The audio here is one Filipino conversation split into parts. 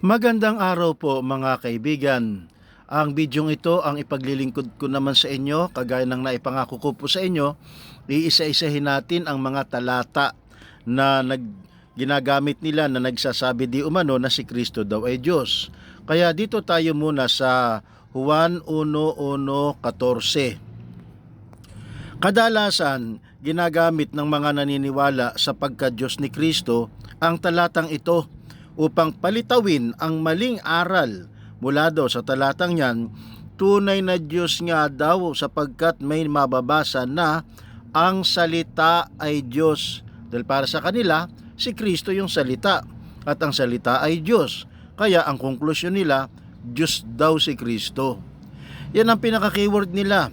Magandang araw po mga kaibigan. Ang bidyong ito ang ipaglilingkod ko naman sa inyo, kagaya ng naipangako ko po sa inyo, iisa-isahin natin ang mga talata na nag, ginagamit nila na nagsasabi di umano na si Kristo daw ay Diyos. Kaya dito tayo muna sa Juan 1.1.14. Kadalasan, ginagamit ng mga naniniwala sa pagka-Diyos ni Kristo ang talatang ito upang palitawin ang maling aral mula daw sa talatang yan, tunay na Diyos nga daw sapagkat may mababasa na ang salita ay Diyos. Dahil para sa kanila, si Kristo yung salita at ang salita ay Diyos. Kaya ang konklusyon nila, Diyos daw si Kristo. Yan ang pinaka-keyword nila.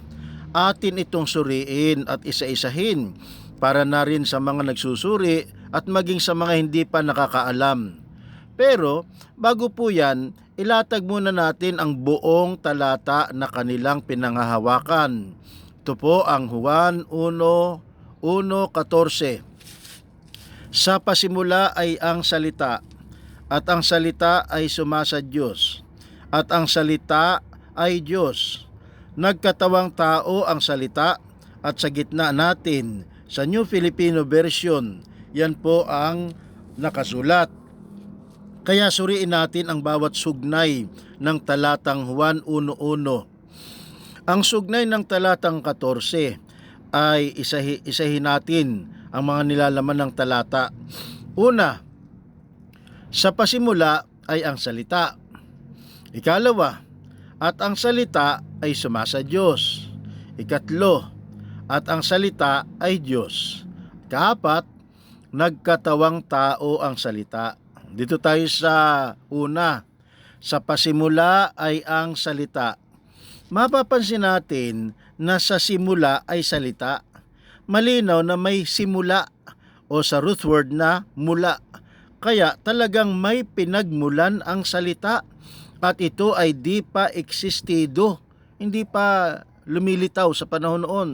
Atin itong suriin at isa-isahin para na rin sa mga nagsusuri at maging sa mga hindi pa nakakaalam. Pero bago po yan, ilatag muna natin ang buong talata na kanilang pinangahawakan. Ito po ang Juan 1.1.14. Sa pasimula ay ang salita, at ang salita ay sumasa Diyos, at ang salita ay Diyos. Nagkatawang tao ang salita, at sa gitna natin, sa New Filipino Version, yan po ang nakasulat. Kaya suriin natin ang bawat sugnay ng talatang Juan 1.1. Ang sugnay ng talatang 14 ay isahi, isahin natin ang mga nilalaman ng talata. Una, sa pasimula ay ang salita. Ikalawa, at ang salita ay sumasa Diyos. Ikatlo, at ang salita ay Diyos. Kaapat, nagkatawang tao ang salita. Dito tayo sa una. Sa pasimula ay ang salita. Mapapansin natin na sa simula ay salita. Malinaw na may simula o sa root word na mula. Kaya talagang may pinagmulan ang salita at ito ay di pa existido, hindi pa lumilitaw sa panahon noon.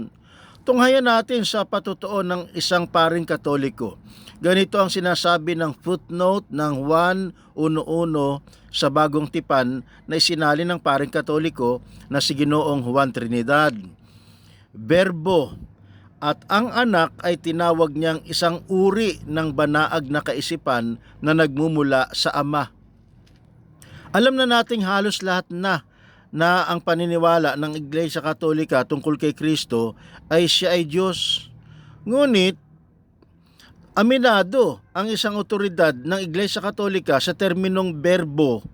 Tunghayan natin sa patutuo ng isang paring katoliko. Ganito ang sinasabi ng footnote ng 1.1.1 sa bagong tipan na isinali ng paring katoliko na si Ginoong Juan Trinidad. Verbo at ang anak ay tinawag niyang isang uri ng banaag na kaisipan na nagmumula sa ama. Alam na nating halos lahat na na ang paniniwala ng Iglesia Katolika tungkol kay Kristo ay siya ay Diyos. Ngunit, aminado ang isang otoridad ng Iglesia Katolika sa terminong berbo,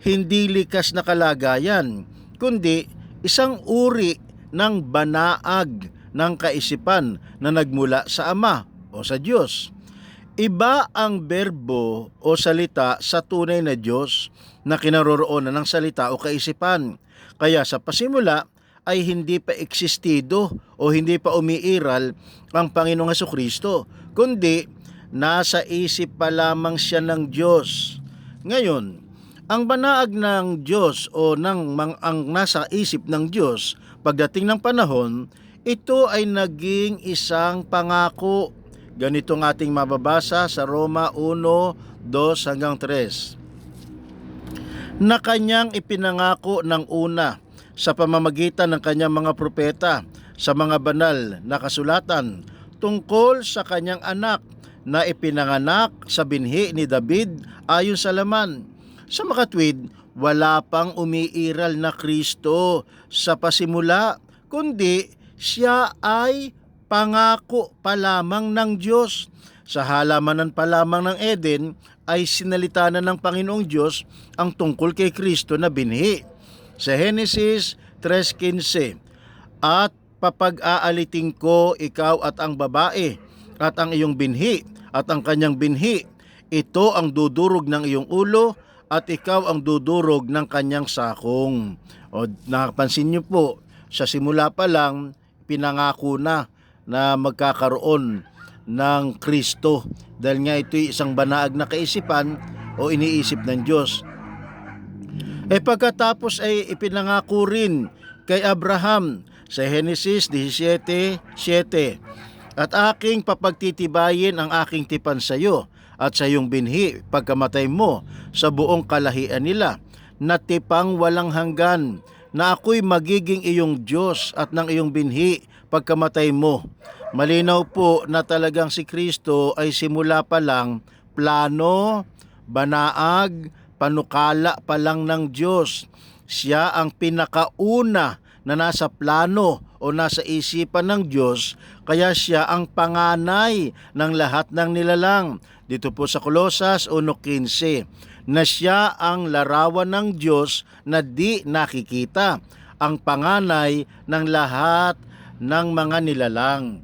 hindi likas na kalagayan, kundi isang uri ng banaag ng kaisipan na nagmula sa Ama o sa Diyos. Iba ang berbo o salita sa tunay na Diyos na kinaroroonan ng salita o kaisipan. Kaya sa pasimula ay hindi pa existido o hindi pa umiiral ang Panginoong Heso Kristo, kundi nasa isip pa lamang siya ng Diyos. Ngayon, ang banaag ng Diyos o ng mang, ang nasa isip ng Diyos pagdating ng panahon, ito ay naging isang pangako Ganito ng ating mababasa sa Roma 1, 2 hanggang 3. Na kanyang ipinangako ng una sa pamamagitan ng kanyang mga propeta sa mga banal na kasulatan tungkol sa kanyang anak na ipinanganak sa binhi ni David ayon sa laman. Sa makatwid, wala pang umiiral na Kristo sa pasimula, kundi siya ay pangako pa lamang ng Diyos. Sa halamanan pa lamang ng Eden ay sinalita na ng Panginoong Diyos ang tungkol kay Kristo na binhi. Sa Genesis 3.15 At papag-aaliting ko ikaw at ang babae at ang iyong binhi at ang kanyang binhi. Ito ang dudurog ng iyong ulo at ikaw ang dudurog ng kanyang sakong. O nakapansin niyo po, sa simula pa lang, pinangako na na magkakaroon ng Kristo dahil nga ito'y isang banaag na kaisipan o iniisip ng Diyos. E pagkatapos ay ipinangako rin kay Abraham sa Genesis 17.7 At aking papagtitibayin ang aking tipan sa iyo at sa iyong binhi pagkamatay mo sa buong kalahian nila na tipang walang hanggan na ako'y magiging iyong Diyos at ng iyong binhi pagkamatay mo. Malinaw po na talagang si Kristo ay simula pa lang plano, banaag, panukala pa lang ng Diyos. Siya ang pinakauna na nasa plano o nasa isipan ng Diyos, kaya siya ang panganay ng lahat ng nilalang. Dito po sa Kolosas 1.15, na siya ang larawan ng Diyos na di nakikita, ang panganay ng lahat ng mga nilalang.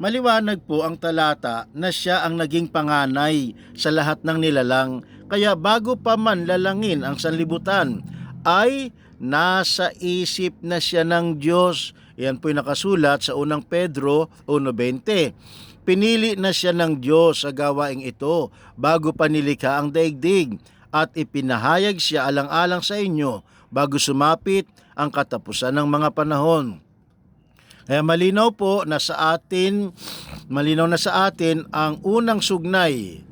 Maliwanag po ang talata na siya ang naging panganay sa lahat ng nilalang, kaya bago pa man lalangin ang sanlibutan, ay nasa isip na siya ng Diyos. Yan po'y nakasulat sa unang Pedro 1.20. Pinili na siya ng Diyos sa gawaing ito bago pa nilikha ang daigdig at ipinahayag siya alang-alang sa inyo bago sumapit ang katapusan ng mga panahon. Kaya malinaw po na sa atin, malinaw na sa atin ang unang sugnay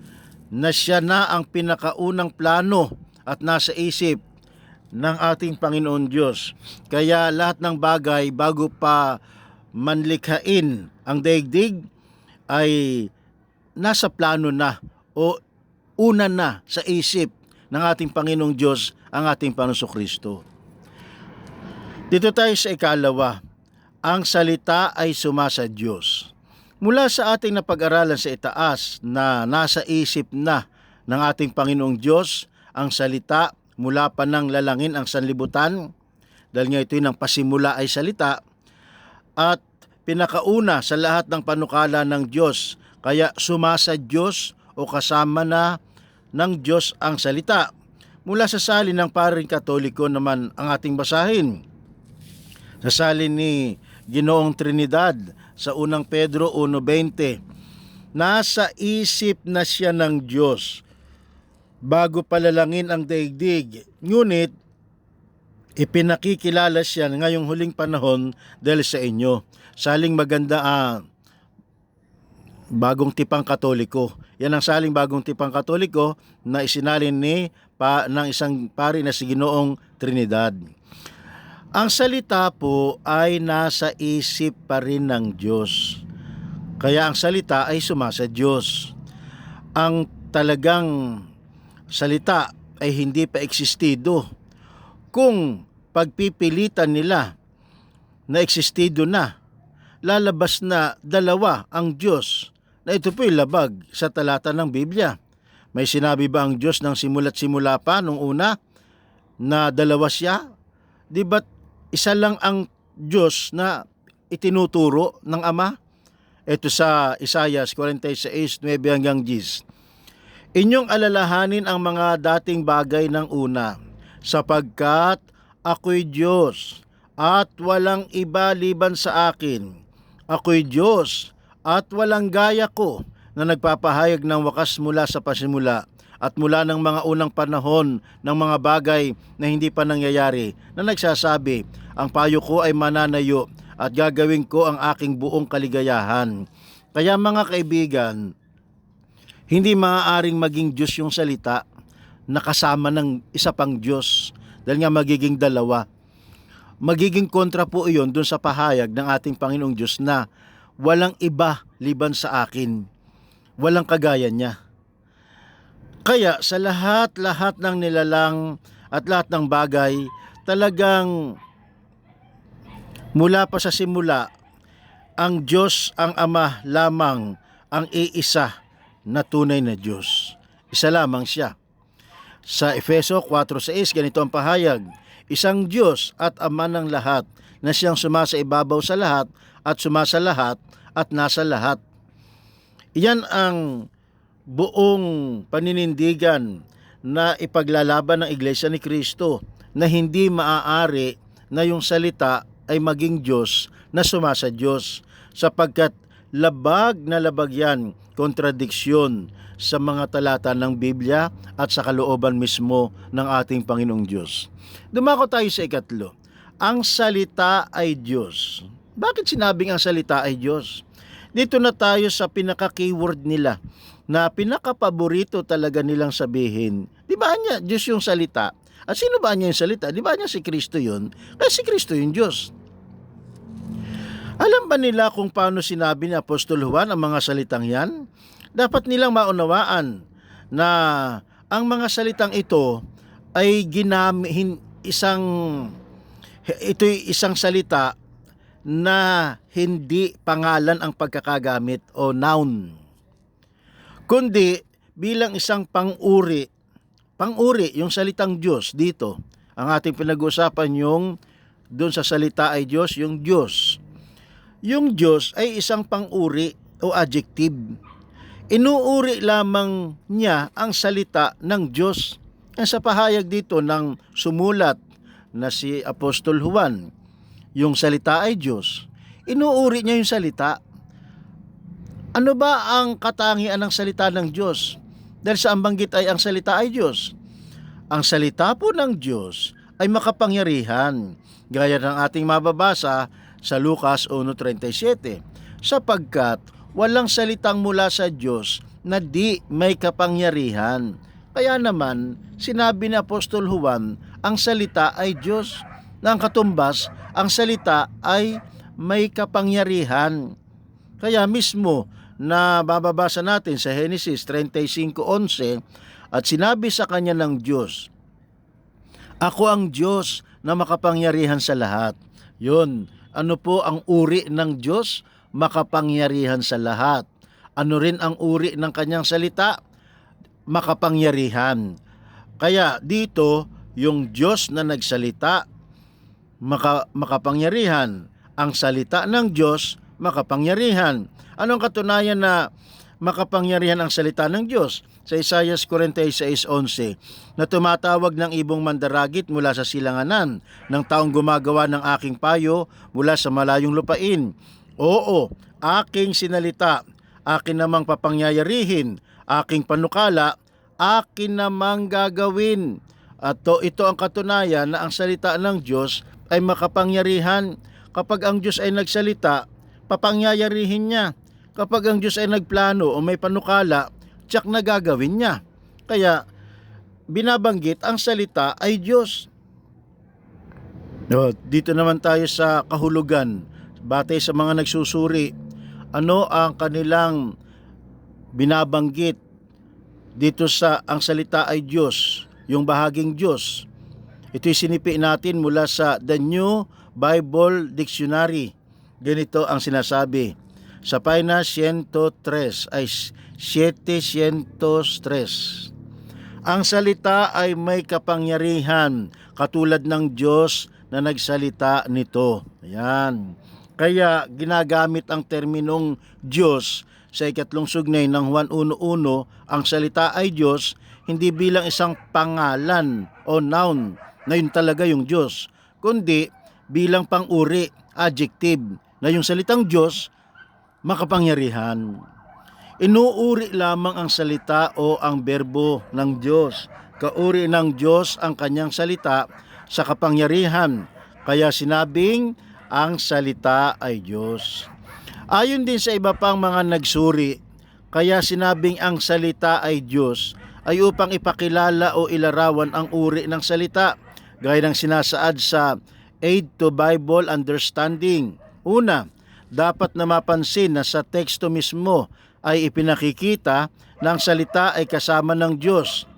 na siya na ang pinakaunang plano at nasa isip ng ating Panginoon Diyos. Kaya lahat ng bagay bago pa manlikhain ang daigdig ay nasa plano na o una na sa isip ng ating Panginoong Diyos ang ating Panginoon Kristo. Dito tayo sa ikalawa, ang salita ay sumasa Diyos. Mula sa ating napag-aralan sa itaas na nasa isip na ng ating Panginoong Diyos ang salita mula pa nang lalangin ang sanlibutan dahil nga ito'y nang pasimula ay salita at pinakauna sa lahat ng panukala ng Diyos kaya sumasa Diyos o kasama na ng Diyos ang salita. Mula sa salin ng paring katoliko naman ang ating basahin. Sa salin ni Ginoong Trinidad sa unang Pedro 1.20 Nasa isip na siya ng Diyos bago palalangin ang daigdig. Ngunit, ipinakikilala siya ngayong huling panahon dahil sa inyo. Saling maganda ah, bagong tipang katoliko. Yan ang saling bagong tipang katoliko na isinalin ni pa, ng isang pari na si Ginoong Trinidad. Ang salita po ay nasa isip pa rin ng Diyos. Kaya ang salita ay sumasa Diyos. Ang talagang salita ay hindi pa existido. Kung pagpipilitan nila na existido na, lalabas na dalawa ang Diyos na ito po'y labag sa talata ng Biblia. May sinabi ba ang Diyos ng simula't simula pa nung una na dalawa siya? Di ba't isa lang ang Diyos na itinuturo ng Ama? Ito sa Isaiah 46, 9 hanggang 10. Inyong alalahanin ang mga dating bagay ng una, sapagkat ako'y Diyos at walang iba liban sa akin. Ako'y Diyos at walang gaya ko na nagpapahayag ng wakas mula sa pasimula at mula ng mga unang panahon ng mga bagay na hindi pa nangyayari na nagsasabi, ang payo ko ay mananayo at gagawin ko ang aking buong kaligayahan. Kaya mga kaibigan, hindi maaaring maging Diyos yung salita na kasama ng isa pang Diyos dahil nga magiging dalawa. Magiging kontra po iyon dun sa pahayag ng ating Panginoong Diyos na walang iba liban sa akin. Walang kagaya niya. Kaya sa lahat-lahat ng nilalang at lahat ng bagay, talagang mula pa sa simula, ang Diyos ang Ama lamang ang iisa na tunay na Diyos. Isa lamang siya. Sa Efeso 4.6, ganito ang pahayag, Isang Diyos at Ama ng lahat na siyang sumasa ibabaw sa lahat at sumasa lahat at nasa lahat. Iyan ang buong paninindigan na ipaglalaban ng Iglesia ni Kristo na hindi maaari na yung salita ay maging Diyos na sumasa Diyos sapagkat labag na labag yan kontradiksyon sa mga talata ng Biblia at sa kalooban mismo ng ating Panginoong Diyos. Dumako tayo sa ikatlo. Ang salita ay Diyos. Bakit sinabing ang salita ay Diyos? Dito na tayo sa pinaka-keyword nila na pinaka-paborito talaga nilang sabihin. Di ba niya Diyos yung salita? At sino ba niya yung salita? Di ba niya si Kristo yun? Kaya si Kristo yung Diyos. Alam ba nila kung paano sinabi ni Apostol Juan ang mga salitang yan? Dapat nilang maunawaan na ang mga salitang ito ay ginamit isang ito'y isang salita na hindi pangalan ang pagkakagamit o noun. Kundi bilang isang pang-uri, pang-uri yung salitang Diyos dito. Ang ating pinag-uusapan yung doon sa salita ay Diyos, yung Diyos. Yung Diyos ay isang pang-uri o adjective. Inuuri lamang niya ang salita ng Diyos. Ang sa pahayag dito ng sumulat na si Apostol Juan, yung salita ay Diyos. Inuuri niya yung salita. Ano ba ang katangian ng salita ng Diyos? Dahil sa ambanggit ay ang salita ay Diyos. Ang salita po ng Diyos ay makapangyarihan, gaya ng ating mababasa sa Lucas 1.37, sapagkat walang salitang mula sa Diyos na di may kapangyarihan. Kaya naman, sinabi ni Apostol Juan, ang salita ay Diyos, na ang katumbas, ang salita ay may kapangyarihan. Kaya mismo na bababasa natin sa Genesis 35.11 at sinabi sa kanya ng Diyos, Ako ang Diyos na makapangyarihan sa lahat. Yun, ano po ang uri ng Diyos? Makapangyarihan sa lahat. Ano rin ang uri ng kanyang salita? Makapangyarihan. Kaya dito, yung Diyos na nagsalita, maka, makapangyarihan. Ang salita ng Diyos, makapangyarihan. Anong katunayan na makapangyarihan ang salita ng Diyos? Sa Isaiah 46.11 na tumatawag ng ibong mandaragit mula sa silanganan ng taong gumagawa ng aking payo mula sa malayong lupain. Oo, aking sinalita, akin namang papangyayarihin, aking panukala, akin namang gagawin. At to, ito ang katunayan na ang salita ng Diyos ay makapangyarihan. Kapag ang Diyos ay nagsalita, papangyayarihin niya. Kapag ang Diyos ay nagplano o may panukala, tsak na gagawin niya. Kaya binabanggit ang salita ay Diyos. O, dito naman tayo sa kahulugan. Batay sa mga nagsusuri, ano ang kanilang binabanggit dito sa ang salita ay Diyos, yung bahaging Diyos. Ito'y sinipi natin mula sa The New Bible Dictionary. Ganito ang sinasabi. Sa página 103 ay 703. Ang salita ay may kapangyarihan katulad ng Diyos na nagsalita nito. Ayan. Kaya ginagamit ang terminong Diyos sa ikatlong sugnay ng Juan 1.1, ang salita ay Diyos, hindi bilang isang pangalan o noun na yun talaga yung Diyos, kundi bilang pang-uri, adjective, na yung salitang Diyos, makapangyarihan. Inuuri lamang ang salita o ang berbo ng Diyos. Kauri ng Diyos ang kanyang salita sa kapangyarihan. Kaya sinabing ang salita ay Diyos. Ayon din sa iba pang mga nagsuri, kaya sinabing ang salita ay Diyos ay upang ipakilala o ilarawan ang uri ng salita gaya ng sinasaad sa Aid to Bible Understanding. Una, dapat na mapansin na sa teksto mismo ay ipinakikita na ang salita ay kasama ng Diyos.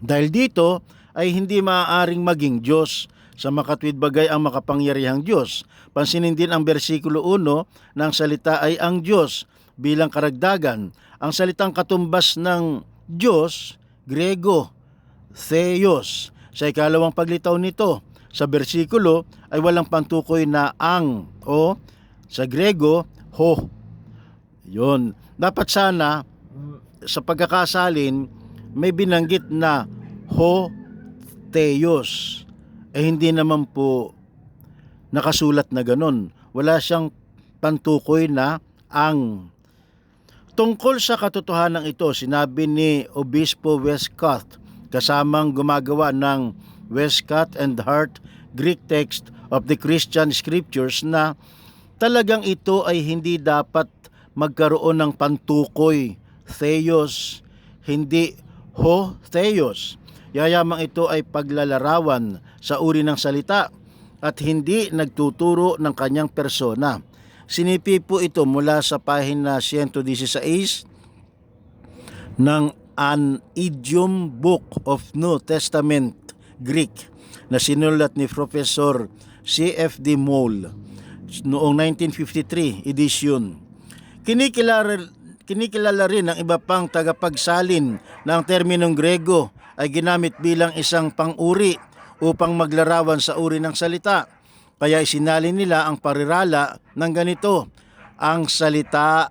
Dahil dito ay hindi maaaring maging Diyos sa makatwid bagay ang makapangyarihang Diyos. Pansinin din ang versikulo 1 na ang salita ay ang Diyos bilang karagdagan. Ang salitang katumbas ng Diyos, Grego, Theos. Sa ikalawang paglitaw nito, sa bersikulo ay walang pantukoy na ang o sa Grego, ho. Yon. Dapat sana sa pagkakasalin may binanggit na ho theos. Eh hindi naman po nakasulat na ganun. Wala siyang pantukoy na ang. Tungkol sa katotohanan ito, sinabi ni Obispo Westcott kasamang gumagawa ng Westcott and Hart Greek text of the Christian Scriptures na talagang ito ay hindi dapat magkaroon ng pantukoy, theos, hindi ho theos. Yayamang ito ay paglalarawan sa uri ng salita at hindi nagtuturo ng kanyang persona. Sinipi po ito mula sa pahina 116 ng An Idiom Book of New Testament Greek na sinulat ni Professor C.F.D. Moll noong 1953 edition. Kinikilala, kinikilala rin ng iba pang tagapagsalin ng terminong Grego ay ginamit bilang isang pang-uri upang maglarawan sa uri ng salita. Kaya isinalin nila ang parirala ng ganito, ang salita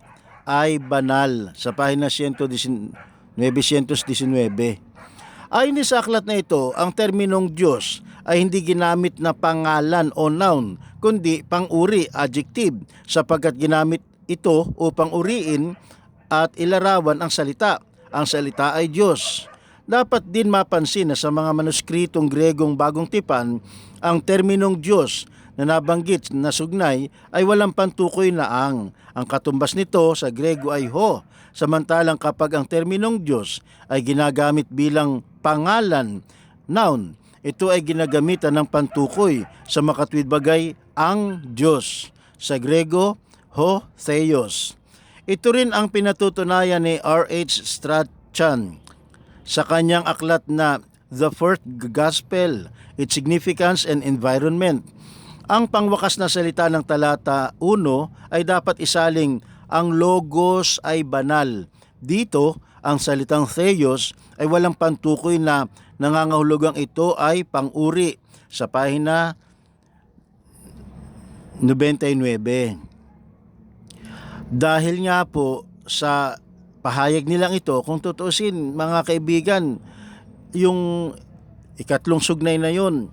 ay banal sa pahina 119. Ayon sa aklat na ito, ang terminong Diyos ay hindi ginamit na pangalan o noun, kundi pang-uri, adjective, sapagkat ginamit ito upang uriin at ilarawan ang salita. Ang salita ay Diyos. Dapat din mapansin na sa mga manuskritong Gregong bagong tipan, ang terminong Diyos na nabanggit na sugnay ay walang pantukoy na ang. Ang katumbas nito sa Grego ay ho, samantalang kapag ang terminong Diyos ay ginagamit bilang pangalan, noun, ito ay ginagamitan ng pantukoy sa makatwid bagay ang Diyos. Sa Grego, ho theos. Ito rin ang pinatutunayan ni R.H. Strachan sa kanyang aklat na The Fourth Gospel, Its Significance and Environment. Ang pangwakas na salita ng talata 1 ay dapat isaling ang logos ay banal. Dito, ang salitang theos ay walang pantukoy na nangangahulugang ito ay pang-uri sa pahina 99. Dahil nga po sa pahayag nilang ito, kung tutusin mga kaibigan, yung ikatlong sugnay na yon,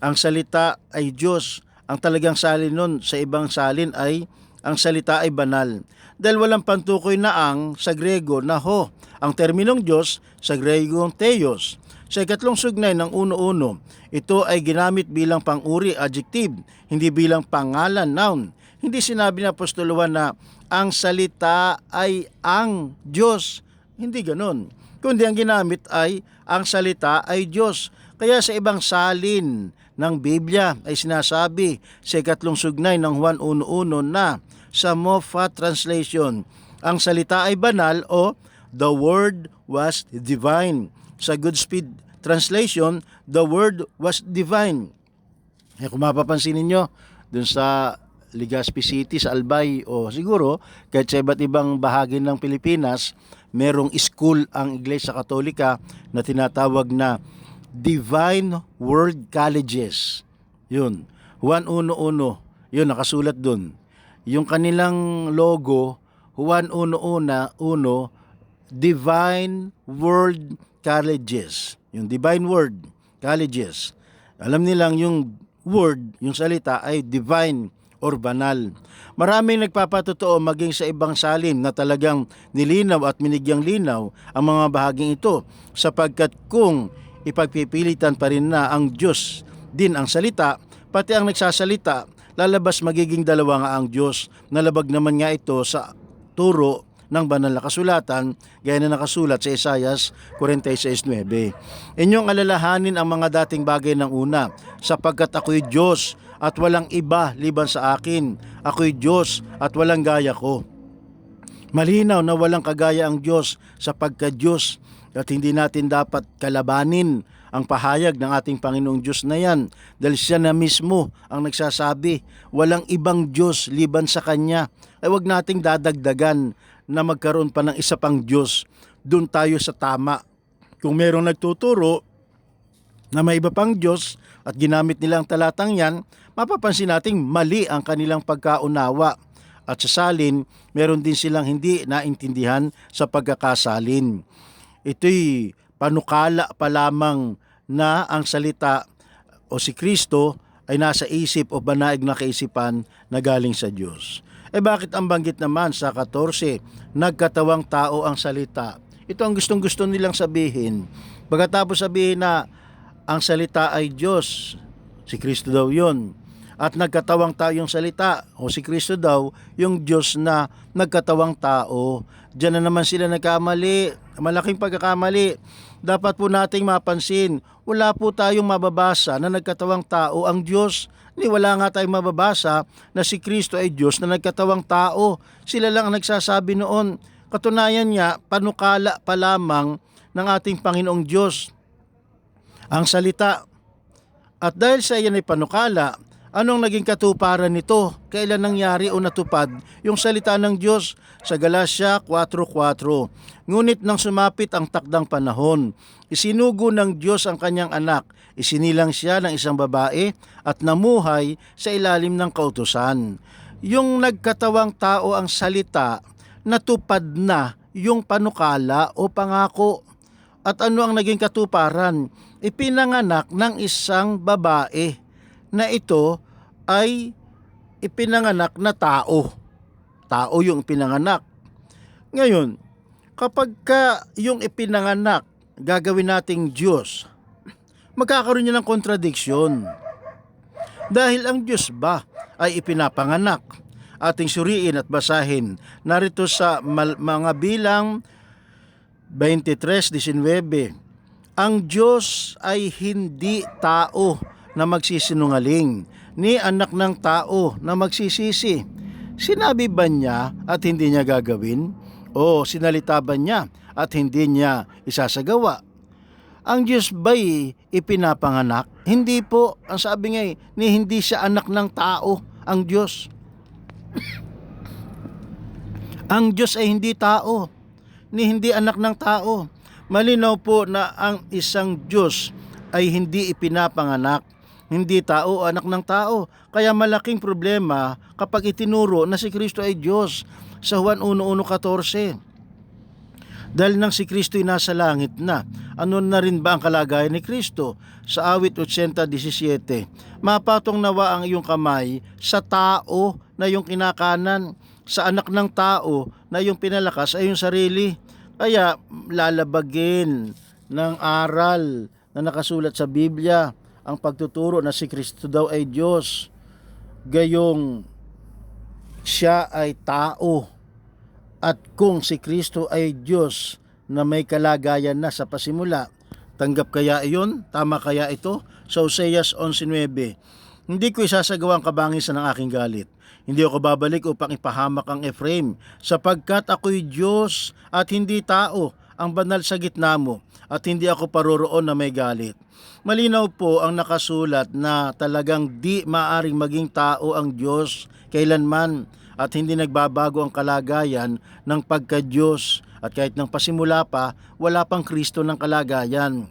ang salita ay Diyos. Ang talagang salin nun sa ibang salin ay ang salita ay banal. Dahil walang pantukoy na ang sa Grego na ho. Ang terminong Diyos sa Grego theos. Sa ikatlong sugnay ng uno-uno, ito ay ginamit bilang pang-uri adjective, hindi bilang pangalan noun. Hindi sinabi ng Apostol Juan na ang salita ay ang Diyos. Hindi ganon. Kundi ang ginamit ay ang salita ay Diyos. Kaya sa ibang salin ng Biblia ay sinasabi sa ikatlong sugnay ng Juan 1.1 na sa Moffat Translation, ang salita ay banal o the word was divine. Sa Goodspeed Translation, the word was divine. Eh, kung mapapansin ninyo, dun sa Legazpi City, sa Albay, o siguro, kahit sa iba't ibang bahagi ng Pilipinas, merong school ang Iglesia Katolika na tinatawag na Divine World Colleges. Yun. 111. Yun, nakasulat dun. Yung kanilang logo, 111, Divine World Colleges. Yung Divine Word Colleges. Alam nilang yung word, yung salita ay divine or banal. Maraming nagpapatotoo maging sa ibang salin na talagang nilinaw at minigyang linaw ang mga bahaging ito sapagkat kung ipagpipilitan pa rin na ang Diyos din ang salita, pati ang nagsasalita, lalabas magiging dalawa nga ang Diyos. Nalabag naman nga ito sa turo ng banal na kasulatan gaya na nakasulat sa Isayas 46.9. Inyong alalahanin ang mga dating bagay ng una sapagkat ako'y Diyos at walang iba liban sa akin. Ako'y Diyos at walang gaya ko. Malinaw na walang kagaya ang Diyos sapagkat Diyos at hindi natin dapat kalabanin ang pahayag ng ating Panginoong Diyos na yan dahil siya na mismo ang nagsasabi walang ibang Diyos liban sa Kanya. Ay wag nating dadagdagan na magkaroon pa ng isa pang Diyos. Doon tayo sa tama. Kung merong nagtuturo na may iba pang Diyos at ginamit nila ang talatang yan mapapansin nating mali ang kanilang pagkaunawa. At sa salin meron din silang hindi naintindihan sa pagkakasalin ito'y panukala pa lamang na ang salita o si Kristo ay nasa isip o banaig na kaisipan na galing sa Diyos. Eh bakit ang banggit naman sa 14, nagkatawang tao ang salita? Ito ang gustong gusto nilang sabihin. Pagkatapos sabihin na ang salita ay Diyos, si Kristo daw yon. At nagkatawang tao yung salita o si Kristo daw yung Diyos na nagkatawang tao. Diyan na naman sila nagkamali, malaking pagkakamali. Dapat po nating mapansin, wala po tayong mababasa na nagkatawang tao ang Diyos. Ni wala nga tayong mababasa na si Kristo ay Diyos na nagkatawang tao. Sila lang ang nagsasabi noon. Katunayan niya, panukala pa lamang ng ating Panginoong Diyos. Ang salita. At dahil sa iyan ay panukala, anong naging katuparan nito? Kailan nangyari o natupad yung salita ng Diyos? Sa Galatia 4.4 Ngunit nang sumapit ang takdang panahon, isinugo ng Diyos ang kanyang anak, isinilang siya ng isang babae at namuhay sa ilalim ng kautusan. Yung nagkatawang tao ang salita, natupad na yung panukala o pangako. At ano ang naging katuparan? Ipinanganak ng isang babae na ito ay ipinanganak na tao. Tao yung pinanganak. Ngayon, kapag ka yung ipinanganak gagawin nating Diyos, magkakaroon niya ng kontradiksyon. Dahil ang Diyos ba ay ipinapanganak? Ating suriin at basahin narito sa mga bilang 23.19 Ang Diyos ay hindi tao na magsisinungaling, ni anak ng tao na magsisisi. Sinabi ba niya at hindi niya gagawin? O sinalita ba niya at hindi niya isasagawa? Ang Diyos ba'y ipinapanganak? Hindi po. Ang sabi nga eh, ni hindi siya anak ng tao, ang Diyos. ang Diyos ay hindi tao, ni hindi anak ng tao. Malinaw po na ang isang Diyos ay hindi ipinapanganak, hindi tao anak ng tao. Kaya malaking problema kapag itinuro na si Kristo ay Diyos sa Juan 1.1.14. Dahil nang si Kristo ay nasa langit na, ano na rin ba ang kalagayan ni Kristo? Sa awit 80.17, mapatong nawa ang iyong kamay sa tao na yung kinakanan, sa anak ng tao na yung pinalakas ay yung sarili. Kaya lalabagin ng aral na nakasulat sa Biblia ang pagtuturo na si Kristo daw ay Diyos. Gayong siya ay tao at kung si Kristo ay Diyos na may kalagayan na sa pasimula, tanggap kaya iyon? Tama kaya ito? Sa Oseas 11.9 Hindi ko isasagawa ang kabangisan ng aking galit. Hindi ako babalik upang ipahamak ang Ephraim, sapagkat ako'y Diyos at hindi tao, ang banal sa gitna mo, at hindi ako paroroon na may galit. Malinaw po ang nakasulat na talagang di maaring maging tao ang Diyos kailanman at hindi nagbabago ang kalagayan ng pagka-Diyos at kahit nang pasimula pa, wala pang Kristo ng kalagayan.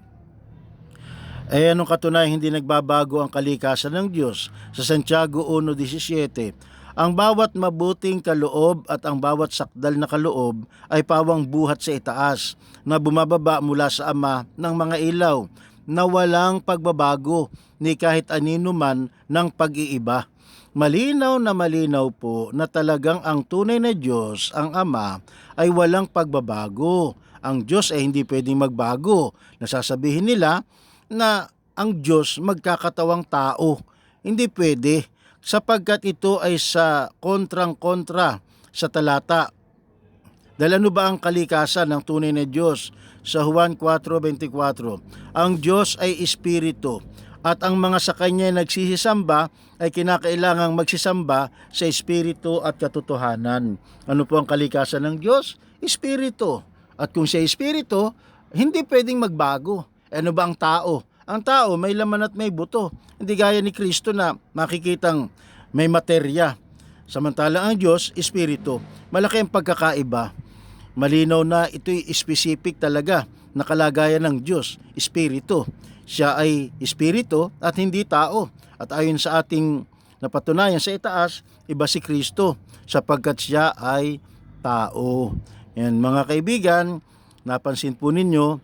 Eh anong katunayan hindi nagbabago ang kalikasan ng Diyos? Sa Santiago 1.17, ang bawat mabuting kaloob at ang bawat sakdal na kaloob ay pawang buhat sa itaas na bumababa mula sa Ama ng mga ilaw na walang pagbabago ni kahit anino man ng pag-iiba. Malinaw na malinaw po na talagang ang tunay na Diyos, ang Ama, ay walang pagbabago. Ang Diyos ay hindi pwedeng magbago. Nasasabihin nila na ang Diyos magkakatawang tao. Hindi pwede sapagkat ito ay sa kontrang-kontra sa talata. Dahil ano ba ang kalikasan ng tunay na Diyos? Sa Juan 4.24, ang Diyos ay Espiritu at ang mga sa Kanya nagsisisamba ay kinakailangang magsisamba sa Espiritu at katotohanan. Ano po ang kalikasan ng Diyos? Espiritu. At kung siya Espiritu, hindi pwedeng magbago. Ano ba ang tao? Ang tao may laman at may buto. Hindi gaya ni Kristo na makikitang may materya. Samantala ang Diyos, Espiritu. Malaki ang pagkakaiba. Malinaw na ito'y specific talaga na kalagayan ng Diyos, Espiritu. Siya ay Espiritu at hindi tao. At ayon sa ating napatunayan sa itaas, iba si Kristo sapagkat siya ay tao. Yan mga kaibigan, napansin po ninyo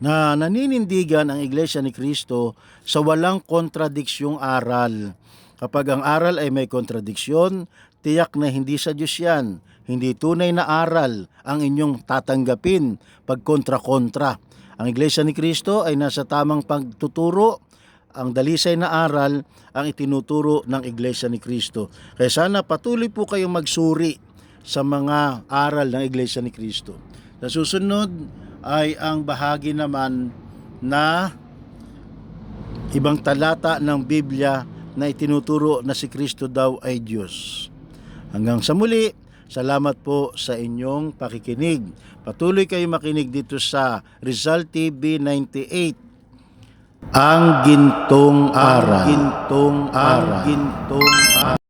na naninindigan ang Iglesia ni Kristo sa walang kontradiksyong aral. Kapag ang aral ay may kontradiksyon, tiyak na hindi sa Diyos yan. Hindi tunay na aral ang inyong tatanggapin pag kontra-kontra. Ang Iglesia ni Kristo ay nasa tamang pagtuturo ang dalisay na aral ang itinuturo ng Iglesia ni Kristo. Kaya sana patuloy po kayong magsuri sa mga aral ng Iglesia ni Kristo. Sa susunod ay ang bahagi naman na ibang talata ng Biblia na itinuturo na si Kristo daw ay Diyos. Hanggang sa muli, salamat po sa inyong pakikinig. Patuloy kayo makinig dito sa Rizal TV 98. Ang gintong aral. Ang gintong aral. Ang gintong aral.